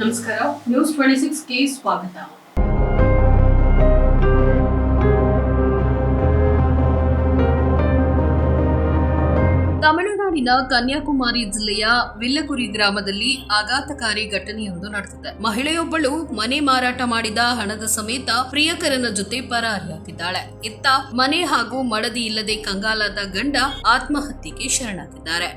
ನಮಸ್ಕಾರ news twenty six ಸಿಕ್ಸ್ಗೆ ಸ್ವಾಗತ. ತಮಿಳುನಾಡಿನ ಕನ್ಯಾಕುಮಾರಿ ಜಿಲ್ಲೆಯ ವಿಲ್ಲಕುರಿ ಗ್ರಾಮದಲ್ಲಿ ಆಘಾತಕಾರಿ ಘಟನೆಯೊಂದು ನಡೆದಿದೆ. ಮಹಿಳೆಯೊಬ್ಬಳು ಮನೆ ಮಾರಾಟ ಮಾಡಿದ ಹಣದ ಸಮೇತ ಪ್ರಿಯಕರನ ಜೊತೆ ಪರಾರಿಯಾಗಿದ್ದಾಳೆ. ಇತ್ತ ಮನೆ ಹಾಗೂ ಮಡದಿ ಇಲ್ಲದೆ ಕಂಗಾಲಾದ ಗಂಡ ಆತ್ಮಹತ್ಯೆಗೆ ಶರಣಾಗಿದ್ದಾರೆ.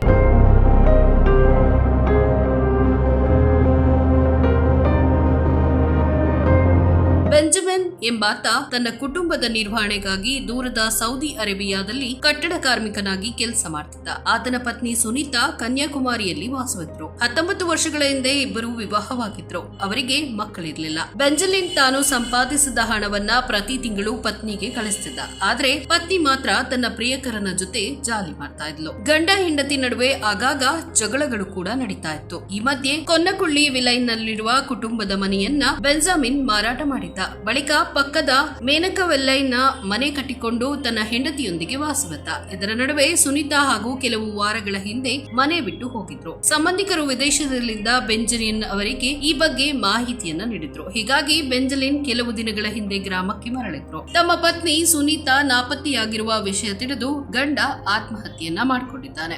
ಎಂಬಾತ ತನ್ನ ಕುಟುಂಬದ ನಿರ್ವಹಣೆಗಾಗಿ ದೂರದ ಸೌದಿ ಅರೇಬಿಯಾದಲ್ಲಿ ಕಟ್ಟಡ ಕಾರ್ಮಿಕನಾಗಿ ಕೆಲಸ ಮಾಡ್ತಿದ್ದ. ಆತನ ಪತ್ನಿ ಸುನೀತಾ ಕನ್ಯಾಕುಮಾರಿಯಲ್ಲಿ ವಾಸವಿದ್ರು. ಹತ್ತೊಂಬತ್ತು ವರ್ಷಗಳ ಹಿಂದೆ ಇಬ್ಬರು ವಿವಾಹವಾಗಿದ್ರು. ಅವರಿಗೆ ಮಕ್ಕಳಿರ್ಲಿಲ್ಲ. ಬೆಂಜಲಿನ್ ತಾನು ಸಂಪಾದಿಸಿದ ಹಣವನ್ನ ಪ್ರತಿ ತಿಂಗಳು ಪತ್ನಿಗೆ ಕಳಿಸ್ತಿದ್ದ. ಆದ್ರೆ ಪತ್ನಿ ಮಾತ್ರ ತನ್ನ ಪ್ರಿಯಕರನ ಜೊತೆ ಜಾಲಿ ಮಾಡ್ತಾ ಇದ್ಲು. ಗಂಡ ಹೆಂಡತಿ ನಡುವೆ ಆಗಾಗ ಜಗಳಗಳು ಕೂಡ ನಡೀತಾ ಇತ್ತು. ಈ ಮಧ್ಯೆ ಕೊನ್ನಕುಳ್ಳಿ ವಿಲೈನ್ ನಲ್ಲಿರುವ ಕುಟುಂಬದ ಮನೆಯನ್ನ ಬೆಂಜಾಮಿನ್ ಮಾರಾಟ ಮಾಡಿದ್ದ. ಬಳಿಕ ಪಕ್ಕದ ಮೇನಕವೆಲ್ಲೈನ ಮನೆ ಕಟ್ಟಿಕೊಂಡು ತನ್ನ ಹೆಂಡತಿಯೊಂದಿಗೆ ವಾಸವತ್ತ ಇದರ ನಡುವೆ ಸುನೀತಾ ಹಾಗೂ ಕೆಲವು ವಾರಗಳ ಹಿಂದೆ ಮನೆ ಬಿಟ್ಟು ಹೋಗಿದ್ರು. ಸಂಬಂಧಿಕರು ವಿದೇಶದಲ್ಲಿದ್ದ ಬೆಂಜಲಿನ್ ಅವರಿಗೆ ಈ ಬಗ್ಗೆ ಮಾಹಿತಿಯನ್ನ ನೀಡಿದ್ರು. ಹೀಗಾಗಿ ಬೆಂಜಲಿನ್ ಕೆಲವು ದಿನಗಳ ಹಿಂದೆ ಗ್ರಾಮಕ್ಕೆ ಮರಳಿದ್ರು. ತಮ್ಮ ಪತ್ನಿ ಸುನೀತಾ ನಾಪತ್ತೆಯಾಗಿರುವ ವಿಷಯ ತಿಳಿದು ಗಂಡ ಆತ್ಮಹತ್ಯೆಯನ್ನ ಮಾಡಿಕೊಂಡಿದ್ದಾನೆ.